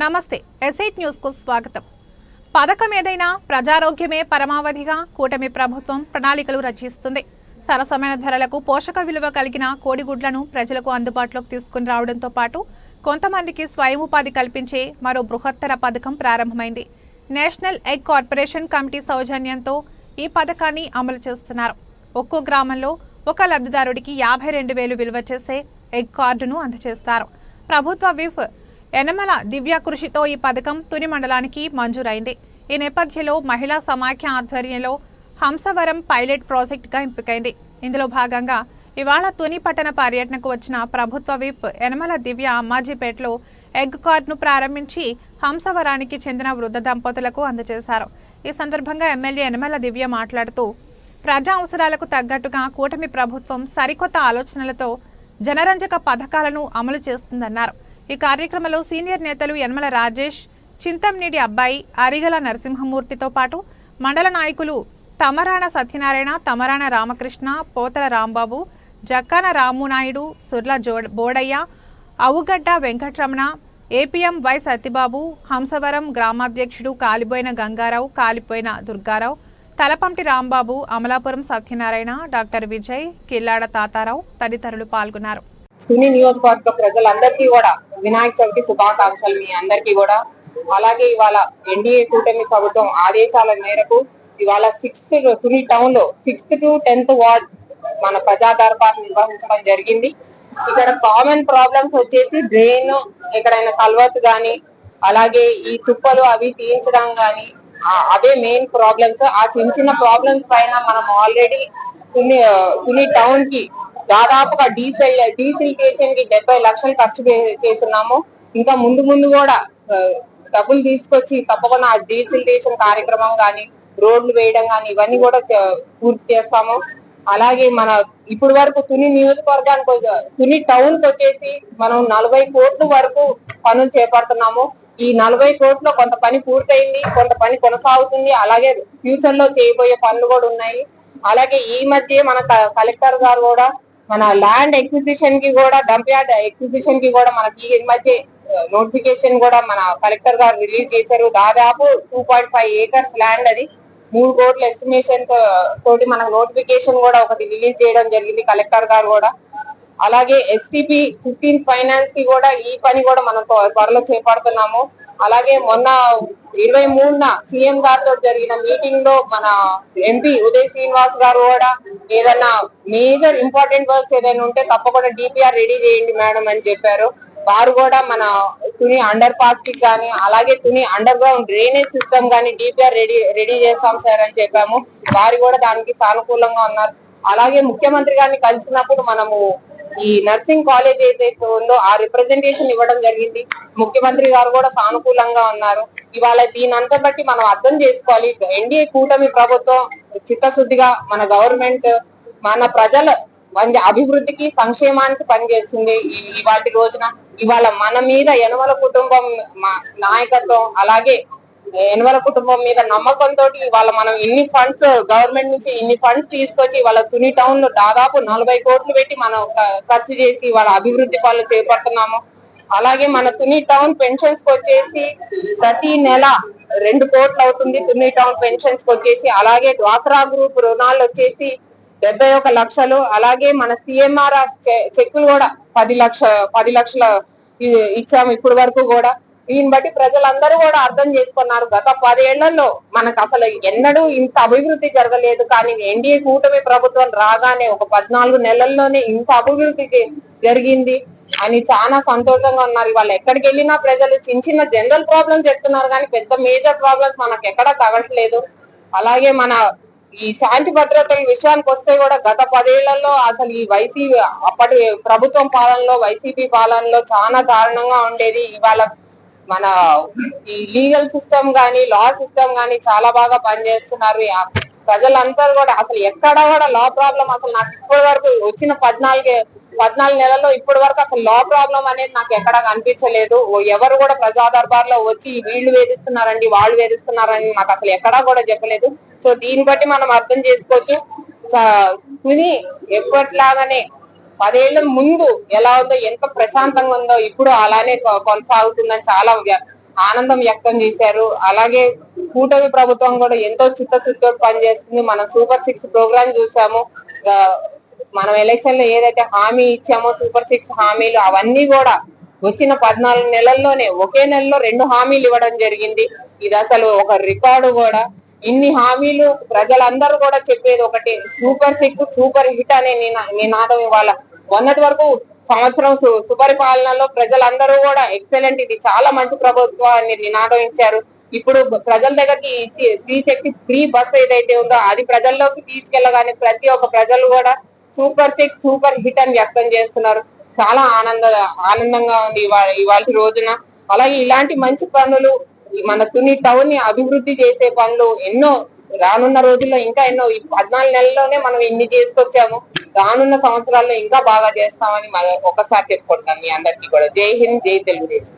నమస్తే ఎస్ఐట్ న్యూస్కు స్వాగతం. పథకం ఏదైనా ప్రజారోగ్యమే పరమావధిగా కూటమి ప్రభుత్వం ప్రణాళికలు రచిస్తుంది. సరసమైన ధరలకు పోషక విలువ కలిగిన కోడిగుడ్లను ప్రజలకు అందుబాటులోకి తీసుకుని రావడంతో పాటు కొంతమందికి స్వయం ఉపాధి కల్పించే మరో బృహత్తర పథకం ప్రారంభమైంది. నేషనల్ ఎగ్ కార్పొరేషన్ కమిటీ సౌజన్యంతో ఈ పథకాన్ని అమలు చేస్తున్నారు. ఒక్కో గ్రామంలో ఒక లబ్ధిదారుడికి యాభై రెండు వేలు విలువ చేసే ఎగ్ కార్డును అందజేస్తారు ప్రభుత్వ విఫ్ యనమల దివ్య కృషితో ఈ పథకం తుని మండలానికి మంజూరైంది. ఈ నేపథ్యంలో మహిళా సమాఖ్య ఆధ్వర్యంలో హంసవరం పైలట్ ప్రాజెక్టుగా ఎంపికైంది. ఇందులో భాగంగా ఇవాళ తుని పట్టణ పర్యటనకు వచ్చిన ప్రభుత్వ విప్ యనమల దివ్య అమ్మాజీపేటలో ఎగ్ కార్డును ప్రారంభించి హంసవరానికి చెందిన వృద్ధ దంపతులకు అందజేశారు. ఈ సందర్భంగా ఎమ్మెల్యే యనమల దివ్య మాట్లాడుతూ ప్రజా అవసరాలకు తగ్గట్టుగా కూటమి ప్రభుత్వం సరికొత్త ఆలోచనలతో జనరంజక పథకాలను అమలు చేస్తుందన్నారు. ఈ కార్యక్రమంలో సీనియర్ నేతలు యనమల రాజేష్ చింతంనీడి అబ్బాయి అరిగల నరసింహమూర్తితో పాటు మండల నాయకులు తమరాణ సత్యనారాయణ తమరాణ రామకృష్ణ పోతల రాంబాబు జక్కాన రామునాయుడు సుర్ల జో బోడయ్య అవుగడ్డ వెంకటరమణ ఏపీఎం వై సత్యబాబు హంసవరం గ్రామాధ్యక్షుడు కాలిపోయిన గంగారావు కాలిపోయిన దుర్గారావు తలపంటి రాంబాబు అమలాపురం సత్యనారాయణ డాక్టర్ విజయ్ కిల్లాడ తాతారావు తదితరులు పాల్గొన్నారు. నియోజకవర్గ ప్రజలందరికీ కూడా వినాయక చవితి శుభాకాంక్షలు మీ అందరికీ కూడా. అలాగే ఇవాళ ఎన్డీఏ కూటమి ప్రభుత్వం ఆదేశాల మేరకు ఇవాళ సిక్స్త్ తుని టౌన్లో సిక్స్త్ టు టెన్త్ వార్డ్ మన ప్రజా దర్బార్ నిర్వహించడం జరిగింది. ఇక్కడ కామన్ ప్రాబ్లమ్స్ వచ్చేసి డ్రైన్ ఎక్కడైనా కల్వర్ట్ గాని అలాగే ఈ తుప్పలు అవి తీయించడం గాని అదే అవే మెయిన్ ప్రాబ్లమ్స్ ఆ చిన్న చిన్న ప్రాబ్లమ్స్ పైన మనం ఆల్రెడీ తుని తుని టౌన్కి దాదాపుగా డీజిల్ డీజిల్టేషన్కి డెబ్బై లక్షలు ఖర్చు చేస్తున్నాము. ఇంకా ముందు ముందు కూడా డబ్బులు తీసుకొచ్చి తప్పకుండా ఆ డీజిల్టేషన్ కార్యక్రమం కానీ రోడ్లు వేయడం కానీ ఇవన్నీ కూడా పూర్తి చేస్తాము. అలాగే మన ఇప్పుడు వరకు తుని నియోజకవర్గానికి తుని టౌన్కి వచ్చేసి మనం నలభై కోట్ల వరకు పనులు చేపడుతున్నాము. ఈ నలభై కోట్ల కొంత పని పూర్తయింది కొంత పని కొనసాగుతుంది. అలాగే ఫ్యూచర్లో చేయబోయే పనులు కూడా ఉన్నాయి. అలాగే ఈ మధ్య మన కలెక్టర్ గారు కూడా మన ల్యాండ్ ఎక్విజిషన్కి కూడా డంప్ యార్డ్ ఎక్విజిషన్కి కూడా మనకి ఈ మధ్య నోటిఫికేషన్ కూడా మన కలెక్టర్ గారు రిలీజ్ చేశారు. దాదాపు two point five acres land అది. మూడు కోట్ల ఎస్టిమేషన్ తోటి మనకు నోటిఫికేషన్ కూడా ఒకటి రిలీజ్ చేయడం జరిగింది కలెక్టర్ గారు కూడా. అలాగే ఎస్టిపి ఫిఫ్టీన్ ఫైనాన్స్కి కూడా ఈ పని కూడా మనం త్వరలో చేపడుతున్నాము. అలాగే మొన్న ఇరవై మూడున సీఎం గారితో జరిగిన మీటింగ్లో మన ఎంపీ ఉదయ్ శ్రీనివాస్ గారు కూడా ఏదైనా మేజర్ ఇంపార్టెంట్ వర్క్స్ ఏదైనా ఉంటే తప్పకుండా డిపిఆర్ రెడీ చేయండి మేడం అని చెప్పారు. వారు కూడా మన తుని అండర్ పాస్కి కానీ అలాగే Tuni underground drainage system కానీ డిపిఆర్ రెడీ రెడీ చేస్తాం సార్ అని చెప్పాము. వారు కూడా దానికి సానుకూలంగా ఉన్నారు. అలాగే ముఖ్యమంత్రి గారిని కలిసినప్పుడు మనము ఈ నర్సింగ్ కాలేజ్ ఏదైతే ఉందో ఆ రిప్రజెంటేషన్ ఇవ్వడం జరిగింది. ముఖ్యమంత్రి గారు కూడా సానుకూలంగా ఉన్నారు. ఇవాళ దీని అంతా బట్టి మనం అర్థం చేసుకోవాలి. ఎన్డీఏ కూటమి ప్రభుత్వం చిత్తశుద్ధిగా మన గవర్నమెంట్ మన ప్రజల మంచి అభివృద్ధికి సంక్షేమానికి పనిచేస్తుంది. ఈ- ఇవాటి రోజున ఇవాళ మన మీద యనమల కుటుంబం నాయకత్వం అలాగే యనమల కుటుంబం మీద నమ్మకంతో వాళ్ళ మనం ఇన్ని ఫండ్స్ గవర్నమెంట్ నుంచి ఇన్ని ఫండ్స్ తీసుకొచ్చి వాళ్ళ తుని టౌన్లో దాదాపు నలభై కోట్లు పెట్టి మనం ఖర్చు చేసి వాళ్ళ అభివృద్ధి పనులు చేపడుతున్నాము. అలాగే మన తుని టౌన్ పెన్షన్స్కి వచ్చేసి ప్రతి నెల రెండు కోట్లు అవుతుంది తుని టౌన్ పెన్షన్స్కి వచ్చేసి. అలాగే డ్వాక్రా గ్రూప్ రుణాలు వచ్చేసి డెబ్బై ఒక లక్షలు. అలాగే మన సిఎంఆర్ చెక్కులు కూడా పది లక్ష పది లక్షల ఇచ్చాము ఇప్పటి వరకు కూడా. దీన్ని బట్టి ప్రజలందరూ కూడా అర్థం చేసుకున్నారు. గత పదేళ్ళలో మనకు అసలు ఎన్నడూ ఇంత అభివృద్ధి జరగలేదు. కానీ ఎన్డీఏ కూటమి ప్రభుత్వం రాగానే ఒక పద్నాలుగు నెలల్లోనే ఇంత అభివృద్ధి జరిగింది అని చాలా సంతోషంగా ఉన్నారు. వాళ్ళు ఎక్కడికి వెళ్ళినా ప్రజలు చిన్న చిన్న జనరల్ ప్రాబ్లమ్స్ చెప్తున్నారు. కానీ పెద్ద మేజర్ ప్రాబ్లమ్స్ మనకు ఎక్కడా తగట్లేదు అలాగే మన ఈ శాంతి భద్రతల విషయానికి వస్తే కూడా గత పదేళ్ళలో అసలు ఈ వైసీపీ అప్పటి ప్రభుత్వం పాలనలో వైసీపీ పాలనలో చాలా దారుణంగా ఉండేది. ఇవాళ మన ఈ లీగల్ సిస్టమ్ గానీ లా సిస్టమ్ గానీ చాలా బాగా పనిచేస్తున్నారు. ఆ ప్రజలందరూ కూడా అసలు ఎక్కడ కూడా లా ప్రాబ్లం అసలు నాకు ఇప్పటి వరకు వచ్చిన పద్నాలుగు పద్నాలుగు నెలల్లో ఇప్పటి వరకు అసలు లా ప్రాబ్లం అనేది నాకు ఎక్కడా కనిపించలేదు. ఎవరు కూడా ప్రజా దర్బార్లో వచ్చి వీళ్ళు వేధిస్తున్నారండి వాళ్ళు వేధిస్తున్నారని నాకు అసలు ఎక్కడా కూడా చెప్పలేదు. సో దీన్ని బట్టి మనం అర్థం చేసుకోవచ్చు. ఎప్పట్లాగానే పదేళ్ళ ముందు ఎలా ఉందో ఎంత ప్రశాంతంగా ఉందో ఇప్పుడు అలానే కొ- కొనసాగుతుందని చాలా వ్య- ఆనందం వ్యక్తం చేశారు. అలాగే కూటమి ప్రభుత్వం కూడా ఎంతో చిత్తశుద్ధితో పనిచేస్తుంది. మనం సూపర్ సిక్స్ ప్రోగ్రామ్ చూసాము. మనం ఎలక్షన్లో ఏదైతే హామీ ఇచ్చామో సూపర్ సిక్స్ హామీలు అవన్నీ కూడా వచ్చిన పద్నాలుగు నెలల్లోనే ఒకే నెలలో రెండు హామీలు ఇవ్వడం జరిగింది. ఇది అసలు ఒక రికార్డు కూడా. ఇన్ని హామీలు ప్రజలందరూ కూడా చెప్పేది ఒకటి. సూపర్ సిక్స్ సూపర్ హిట్ అనే నినాదం ఇవాళ మొన్నటి వరకు సంవత్సరం సు- సుపరిపాలనలో ప్రజలందరూ కూడా ఎక్సలెంట్ ఇది. చాలా మంచి ప్రభుత్వాన్ని అని నినాదం ఇచ్చారు ఇప్పుడు ప్రజల దగ్గరికి శ్రీశక్తి ఫ్రీ బస్ ఏదైతే ఉందో అది ప్రజల్లోకి తీసుకెళ్ళగానే ప్రతి ఒక్క ప్రజలు కూడా సూపర్ సిక్స్ సూపర్ హిట్ అని వ్యక్తం చేస్తున్నారు. చాలా ఆనంద ఆనందంగా ఉంది ఇవాళ ఇవాళ రోజున. అలాగే ఇలాంటి మంచి పనులు మన తుని టౌన్ని అభివృద్ధి చేసే పనులు ఎన్నో రానున్న రోజుల్లో ఇంకా ఎన్నో పద్నాలుగు నెలల్లోనే మనం ఇన్ని చేసుకొచ్చాము. రానున్న సంవత్సరాల్లో ఇంకా బాగా చేస్తామని మనం ఒకసారి చెప్పుకుంటాం మీ అందరికీ కూడా. జై హింద్ జై తెలుగుదేశం.